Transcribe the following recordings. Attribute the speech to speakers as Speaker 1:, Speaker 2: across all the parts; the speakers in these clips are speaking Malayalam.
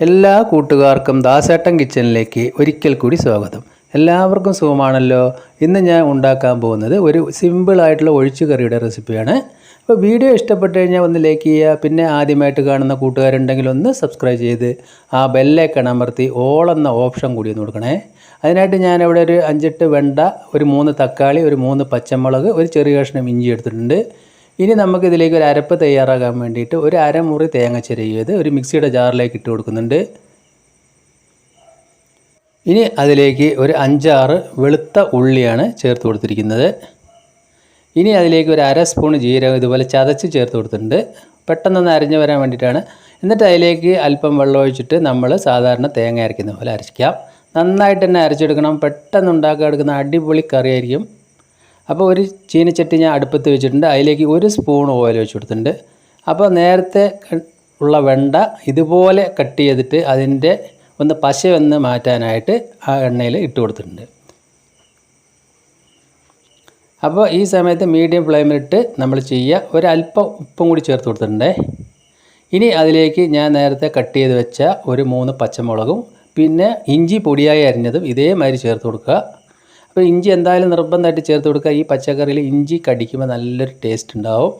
Speaker 1: എല്ലാ കൂട്ടുകാർക്കും ദാസേട്ടൻ കിച്ചണിലേക്ക് ഒരിക്കൽ കൂടി സ്വാഗതം. എല്ലാവർക്കും സുഖമാണല്ലോ? ഇന്ന് ഞാൻ ഉണ്ടാക്കാൻ പോകുന്നത് ഒരു സിമ്പിളായിട്ടുള്ള ഒഴിച്ചു കറിയുടെ റെസിപ്പിയാണ്. അപ്പോൾ വീഡിയോ ഇഷ്ടപ്പെട്ട് കഴിഞ്ഞാൽ ഒന്ന് ലൈക്ക് ചെയ്യുക. പിന്നെ ആദ്യമായിട്ട് കാണുന്ന കൂട്ടുകാരുണ്ടെങ്കിൽ ഒന്ന് സബ്സ്ക്രൈബ് ചെയ്ത് ആ ബെല്ലേക്കൺ അമർത്തി ഓൾ എന്ന ഓപ്ഷൻ കൂടി ഒന്ന് കൊടുക്കണേ. അതിനായിട്ട് ഞാനിവിടെ ഒരു അഞ്ചെട്ട് വെണ്ട ഒരു മൂന്ന് തക്കാളി ഒരു മൂന്ന് പച്ചമുളക് ഒരു ചെറിയ കഷ്ണം ഇഞ്ചി എടുത്തിട്ടുണ്ട്. ഇനി നമുക്ക് ഇതിലേക്ക് ഒരു അരപ്പ് തയ്യാറാകാൻ വേണ്ടിയിട്ട് ഒരു അരമുറി തേങ്ങ ചിരകിയത് ഒരു മിക്സിയുടെ ജാറിലേക്ക് ഇട്ട് കൊടുക്കുന്നുണ്ട്. ഇനി അതിലേക്ക് ഒരു അഞ്ചാറ് വെളുത്ത ഉള്ളിയാണ് ചേർത്ത് കൊടുത്തിരിക്കുന്നത്. ഇനി അതിലേക്ക് ഒരു അര സ്പൂൺ ജീരകം ഇതുപോലെ ചതച്ച് ചേർത്ത് കൊടുത്തിട്ടുണ്ട്. പെട്ടെന്നൊന്ന് അരിഞ്ഞു വരാൻ വേണ്ടിയിട്ടാണ്. എന്നിട്ട് അതിലേക്ക് അല്പം വെള്ളം ഒഴിച്ചിട്ട് നമ്മൾ സാധാരണ തേങ്ങ അരയ്ക്കുന്ന പോലെ അരയ്ക്കാം. നന്നായിട്ട് തന്നെ അരച്ചെടുക്കണം. പെട്ടെന്ന് ഉണ്ടാക്കാൻ എടുക്കുന്ന അടിപൊളി കറിയായിരിക്കും. അപ്പോൾ ഒരു ചീനച്ചട്ടി ഞാൻ അടുപ്പത്ത് വെച്ചിട്ടുണ്ട്. അതിലേക്ക് ഒരു സ്പൂൺ ഓയിൽ വെച്ച് കൊടുത്തിട്ടുണ്ട്. അപ്പോൾ നേരത്തെ ഉള്ള വെണ്ട ഇതുപോലെ കട്ട് ചെയ്തിട്ട് അതിന്റെ ഒന്ന് പശ ഒന്ന് മാറ്റാനായിട്ട് ആ എണ്ണയിൽ ഇട്ട് കൊടുത്തിട്ടുണ്ട്. അപ്പോൾ ഈ സമയത്ത് മീഡിയം ഫ്ലെയിമിലിട്ട് നമ്മൾ ചെയ്യുക. ഒരല്പം ഉപ്പും കൂടി ചേർത്ത് കൊടുത്തിട്ടുണ്ട്. ഇനി അതിലേക്ക് ഞാൻ നേരത്തെ കട്ട് ചെയ്ത് വെച്ച ഒരു മൂന്ന് പച്ചമുളകും പിന്നെ ഇഞ്ചി പൊടിയായി അരിഞ്ഞതും ഇതേമാതിരി ചേർത്ത് കൊടുക്കുക. അപ്പോൾ ഇഞ്ചി എന്തായാലും നിർബന്ധമായിട്ട് ചേർത്ത് കൊടുക്കുക. ഈ പച്ചക്കറിയിൽ ഇഞ്ചി കടിക്കുമ്പോൾ നല്ലൊരു ടേസ്റ്റ് ഉണ്ടാവും.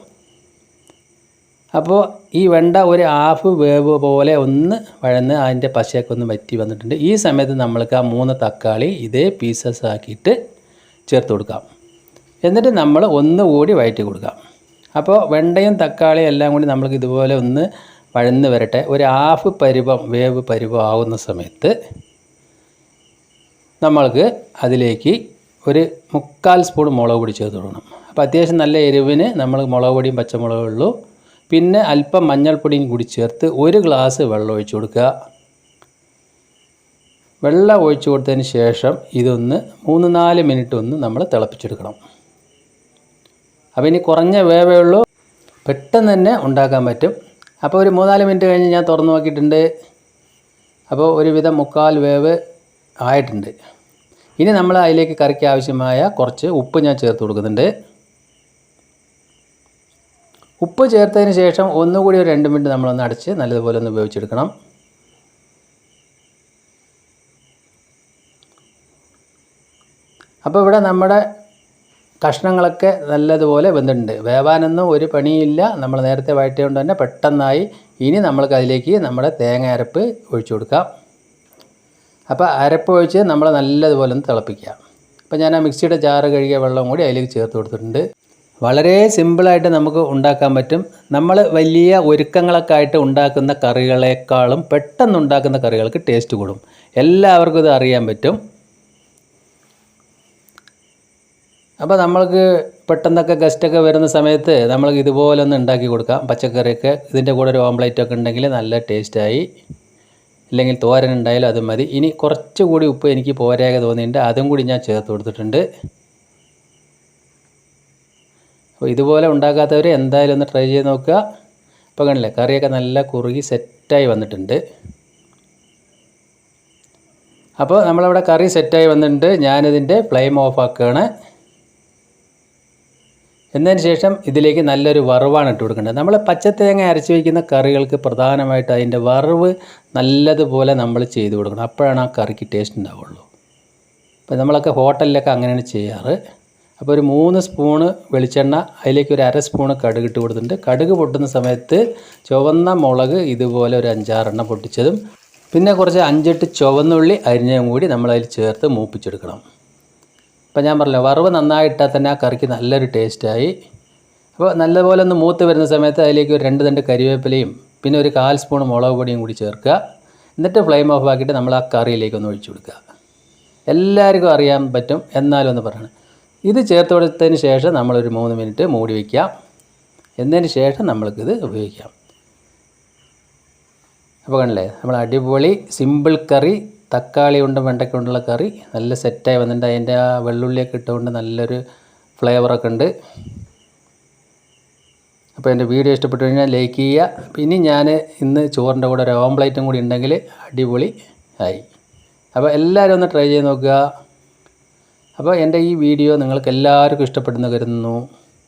Speaker 1: അപ്പോൾ ഈ വെണ്ട ഒരു ഹാഫ് വേവ് പോലെ ഒന്ന് വഴന്ന് അതിന്റെ പശയൊക്കെ ഒന്ന് വറ്റി വന്നിട്ടുണ്ട്. ഈ സമയത്ത് നമ്മൾക്ക് ആ മൂന്ന് തക്കാളി ഇതേ പീസസ് ആക്കിയിട്ട് ചേർത്ത് കൊടുക്കാം. എന്നിട്ട് നമ്മൾ ഒന്നുകൂടി വഴറ്റി കൊടുക്കാം. അപ്പോൾ വെണ്ടയും തക്കാളിയും എല്ലാം കൂടി നമ്മൾക്ക് ഇതുപോലെ ഒന്ന് വഴന്ന് വരട്ടെ. ഒരു ഹാഫ് പരുവം വേവ് പരുവം ആവുന്ന സമയത്ത് നമ്മൾക്ക് അതിലേക്ക് ഒരു മുക്കാൽ സ്പൂൺ മുളക് പൊടി ചേർത്ത് കൊടുക്കണം. അപ്പോൾ അത്യാവശ്യം നല്ല എരിവിന് നമ്മൾ മുളക് പൊടിയും പച്ചമുളകും ഉള്ളൂ. പിന്നെ അല്പം മഞ്ഞൾപ്പൊടിയും കൂടി ചേർത്ത് ഒരു ഗ്ലാസ് വെള്ളം ഒഴിച്ചു കൊടുക്കുക. വെള്ളം ഒഴിച്ചു കൊടുത്തതിന് ശേഷം ഇതൊന്ന് മൂന്ന് നാല് മിനിറ്റ് ഒന്ന് നമ്മൾ തിളപ്പിച്ചെടുക്കണം. അപ്പോൾ ഇനി കുറഞ്ഞ വേവേ ഉള്ളൂ. പെട്ടെന്ന് തന്നെ ഉണ്ടാക്കാൻ പറ്റും. അപ്പോൾ ഒരു മൂന്നാൽ മിനിറ്റ് കഴിഞ്ഞ് ഞാൻ തുറന്ന് നോക്കിയിട്ടുണ്ട്. അപ്പോൾ ഒരുവിധം മുക്കാൽ വേവ് ആയിട്ടുണ്ട്. ഇനി നമ്മൾ അതിലേക്ക് കറിക്ക് ആവശ്യമായ കുറച്ച് ഉപ്പ് ഞാൻ ചേർത്ത് കൊടുക്കുന്നുണ്ട്. ഉപ്പ് ചേർത്തതിന് ശേഷം ഒന്നുകൂടി ഒരു രണ്ട് മിനിറ്റ് നമ്മളൊന്ന് അടച്ച് നല്ലതുപോലെ ഒന്ന് ഉപയോഗിച്ചെടുക്കണം അപ്പോൾ ഇവിടെ നമ്മുടെ കഷ്ണങ്ങളൊക്കെ നല്ലതുപോലെ വെന്തിട്ടുണ്ട്. വേവാനൊന്നും ഒരു പണിയില്ല. നമ്മൾ നേരത്തെ വഴറ്റിയതുകൊണ്ട് തന്നെ പെട്ടെന്നായി ഇനി നമ്മൾക്ക് അതിലേക്ക് നമ്മുടെ തേങ്ങ അരപ്പ് ഒഴിച്ചു കൊടുക്കാം. അപ്പോൾ അരപ്പ് ഒഴിച്ച് നമ്മൾ നല്ലതുപോലെ ഒന്ന് തിളപ്പിക്കുക. അപ്പോൾ ഞാൻ ആ മിക്സിയുടെ ജാറ് കഴുകിയ വെള്ളം കൂടി അതിലേക്ക് ചേർത്ത് കൊടുത്തിട്ടുണ്ട്. വളരെ സിമ്പിളായിട്ട് നമുക്ക് ഉണ്ടാക്കാൻ പറ്റും. നമ്മൾ വലിയ ഒരുക്കങ്ങളൊക്കെ ആയിട്ട് ഉണ്ടാക്കുന്ന കറികളെക്കാളും പെട്ടെന്ന് ഉണ്ടാക്കുന്ന കറികൾക്ക് ടേസ്റ്റ് കൂടും. എല്ലാവർക്കും ഇത് അറിയാൻ പറ്റും. അപ്പോൾ നമ്മൾക്ക് പെട്ടെന്നൊക്കെ ഗസ്റ്റൊക്കെ വരുന്ന സമയത്ത് നമ്മൾക്ക് ഇതുപോലെ ഒന്ന് ഉണ്ടാക്കി കൊടുക്കാം. പച്ചക്കറിയൊക്കെ ഇതിന്റെ കൂടെ ഒരു ഓംപ്ലേറ്റൊക്കെ ഉണ്ടെങ്കിൽ നല്ല ടേസ്റ്റായി ഇല്ലെങ്കിൽ തോരൻ ഉണ്ടായാലും അത് മതി. ഇനി കുറച്ചുകൂടി ഉപ്പ് എനിക്ക് പോരാകെ തോന്നിയിട്ടുണ്ട്. അതും കൂടി ഞാൻ ചേർത്ത് കൊടുത്തിട്ടുണ്ട്. അപ്പോൾ ഇതുപോലെ ഉണ്ടാക്കാത്തവർ എന്തായാലും ഒന്ന് ട്രൈ ചെയ്ത് നോക്കുക. അപ്പോൾ കണ്ടില്ലേ കറിയൊക്കെ നല്ല കുറുകി സെറ്റായി വന്നിട്ടുണ്ട്. അപ്പോൾ നമ്മളവിടെ കറി സെറ്റായി വന്നിട്ടുണ്ട്. ഞാനിതിന്റെ ഫ്ലെയിം ഓഫ് ആക്കുകയാണ്. എന്നതിന് ശേഷം ഇതിലേക്ക് നല്ലൊരു വറവാണ് ഇട്ട് കൊടുക്കേണ്ടത്. നമ്മൾ പച്ചത്തേങ്ങ അരച്ച് വയ്ക്കുന്ന കറികൾക്ക് പ്രധാനമായിട്ട് അതിന്റെ വറവ് നല്ലതുപോലെ നമ്മൾ ചെയ്ത് കൊടുക്കണം. അപ്പോഴാണ് ആ കറിക്ക് ടേസ്റ്റ് ഉണ്ടാവുള്ളൂ. അപ്പോൾ നമ്മളൊക്കെ ഹോട്ടലിലൊക്കെ അങ്ങനെയാണ് ചെയ്യാറ്. അപ്പോൾ ഒരു മൂന്ന് സ്പൂണ് വെളിച്ചെണ്ണ അതിലേക്ക് ഒരു അര സ്പൂണ് കടുക് ഇട്ട് കൊടുത്തിട്ടുണ്ട്. കടുക് പൊട്ടുന്ന സമയത്ത് ചുവന്ന മുളക് ഇതുപോലെ ഒരു അഞ്ചാറെണ്ണം പൊട്ടിച്ചതും പിന്നെ കുറച്ച് അഞ്ചെട്ട് ചുവന്നുള്ളി അരിഞ്ഞതും കൂടി നമ്മൾ അതിൽ ചേർത്ത് മൂപ്പിച്ചെടുക്കണം. അപ്പോൾ ഞാൻ പറഞ്ഞല്ലോ വറവ് നന്നായിട്ടാൽ തന്നെ ആ കറിക്ക് നല്ലൊരു ടേസ്റ്റായി അപ്പോൾ നല്ലപോലെ ഒന്ന് മൂത്ത് വരുന്ന സമയത്ത് അതിലേക്ക് ഒരു രണ്ട് തണ്ട് കരിവേപ്പിലയും പിന്നെ ഒരു കാൽ സ്പൂൺ മുളക് പൊടിയും കൂടി ചേർക്കുക. എന്നിട്ട് ഫ്ലെയിം ഓഫ് ആക്കിയിട്ട് നമ്മൾ ആ കറിയിലേക്ക് ഒന്ന് ഒഴിച്ചു കൊടുക്കുക. എല്ലാവർക്കും അറിയാൻ പറ്റും എന്നാലും ഒന്ന് പറയണം. ഇത് ചേർത്ത് കൊടുത്തതിന് ശേഷം നമ്മളൊരു മൂന്ന് മിനിറ്റ് മൂടി വയ്ക്കാം എന്നതിന് ശേഷം നമ്മൾക്കിത് ഉപയോഗിക്കാം. അപ്പോൾ കണ്ടില്ലേ നമ്മൾ അടിപൊളി സിമ്പിൾ കറി തക്കാളി കൊണ്ടും വെണ്ടയ്ക്ക കൊണ്ടുള്ള കറി നല്ല സെറ്റായി വന്നിട്ടുണ്ട്. അതിന്റെ ആ വെള്ളുള്ളിയൊക്കെ ഇട്ടുകൊണ്ട് നല്ലൊരു ഫ്ലേവറൊക്കെ ഉണ്ട്. അപ്പോൾ എന്റെ വീഡിയോ ഇഷ്ടപ്പെട്ടു കഴിഞ്ഞാൽ ലൈക്ക് ചെയ്യുക. പിന്നെ ഞാൻ ഇന്ന് ചോറിന്റെ കൂടെ ഒരു ഓംപ്ലേറ്റും കൂടി ഉണ്ടെങ്കിൽ അടിപൊളി ആയി. അപ്പോൾ എല്ലാവരും ഒന്ന് ട്രൈ ചെയ്ത് നോക്കുക. അപ്പോൾ എന്റെ ഈ വീഡിയോ നിങ്ങൾക്ക് എല്ലാവർക്കും ഇഷ്ടപ്പെടുന്നു കരുതുന്നു.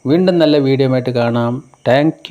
Speaker 1: വീണ്ടും നല്ല വീഡിയോ ആയിട്ട് കാണാം. താങ്ക്